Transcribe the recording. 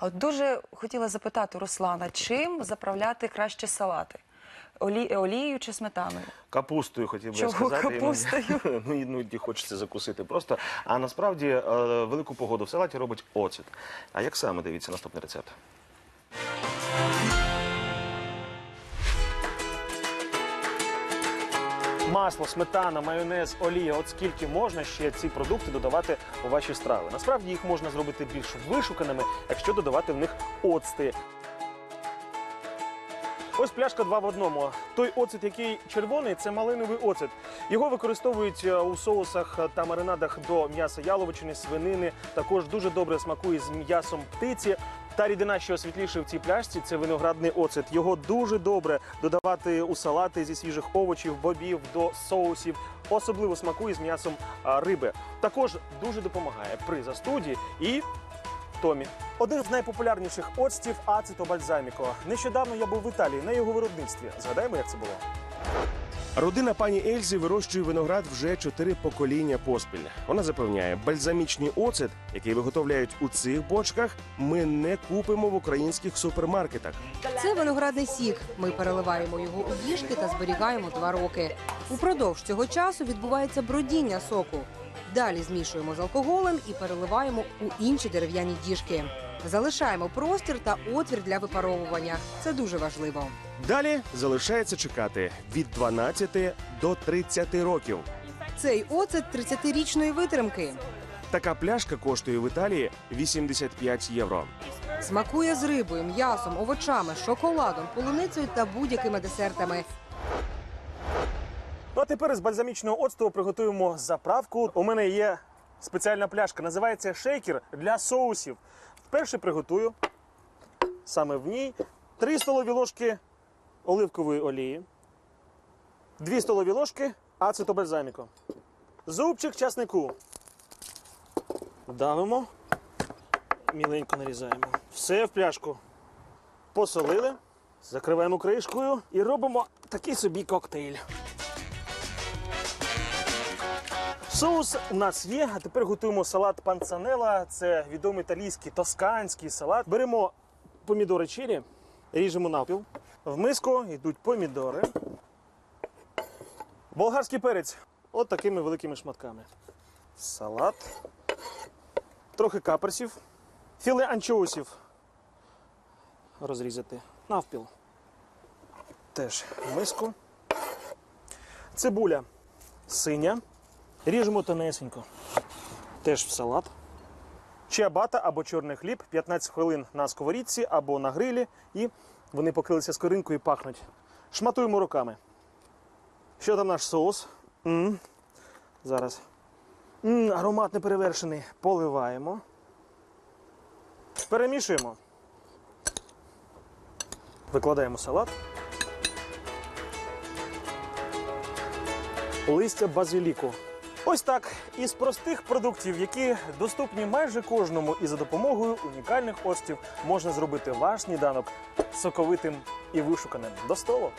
А от дуже хотіла запитати Руслана, чим заправляти краще салати? Олі... Олією чи сметаною? Капустою хотів би Чого сказати. капустою? Ну, іноді хочеться закусити просто. А насправді е, велику погоду в салаті робить оцет. А як саме дивіться наступний рецепт? Масло, сметана, майонез, олія. От скільки можна ще ці продукти додавати у ваші страви. Насправді їх можна зробити більш вишуканими, якщо додавати в них оцти. Ось пляшка два в одному. Той оцет, який червоний, це малиновий оцет. Його використовують е, у соусах та маринадах до м'яса яловичини, свинини. Також дуже добре смакує з м'ясом птиці. Та рідина, що світліше в цій пляшці, це виноградний оцет. Його дуже добре додавати у салати зі свіжих овочів, бобів до соусів. Особливо смакує з м'ясом риби. Також дуже допомагає при застуді і Томі. Один з найпопулярніших оцтів ацето бальзаміко. Нещодавно я був в Італії на його виробництві. Згадаємо, як це було. Родина пані Ельзі вирощує виноград вже чотири покоління поспіль. Вона запевняє, бальзамічний оцет, який виготовляють у цих бочках, ми не купимо в українських супермаркетах. Це виноградний сік. Ми переливаємо його у діжки та зберігаємо два роки. Упродовж цього часу відбувається бродіння соку. Далі змішуємо з алкоголем і переливаємо у інші дерев'яні діжки. Залишаємо простір та отвір для випаровування. Це дуже важливо. Далі залишається чекати від 12 до 30 років. Цей оцет 30-річної витримки. Така пляшка коштує в Італії 85 євро. Смакує з рибою, м'ясом, овочами, шоколадом, полуницею та будь-якими десертами. Ну а тепер з бальзамічного оцту приготуємо заправку. У мене є спеціальна пляшка, називається шейкер для соусів. Вперше приготую саме в ній 3 столові ложки оливкової олії, 2 столові ложки ацетобальзаміко, зубчик часнику. Давимо, міленько нарізаємо. Все в пляшку. Посолили, закриваємо кришкою і робимо такий собі коктейль. Соус у нас є, а тепер готуємо салат панцанела. Це відомий італійський тосканський салат. Беремо помідори чилі, ріжемо навпіл. В миску йдуть помідори. Болгарський перець. От такими великими шматками. Салат. Трохи каперсів. Філе анчоусів. Розрізати навпіл. Теж в миску. Цибуля синя. Ріжемо тонесенько. Теж в салат. Чиабата або чорний хліб 15 хвилин на сковорідці або на грилі, і вони покрилися скоринкою і пахнуть. Шматуємо руками. Що там наш соус? м Зараз. м аромат неперевершений. Поливаємо. Перемішуємо. Викладаємо салат. листя базиліку. Ось так із простих продуктів, які доступні майже кожному, і за допомогою унікальних остів можна зробити ваш сніданок соковитим і вишуканим до столу.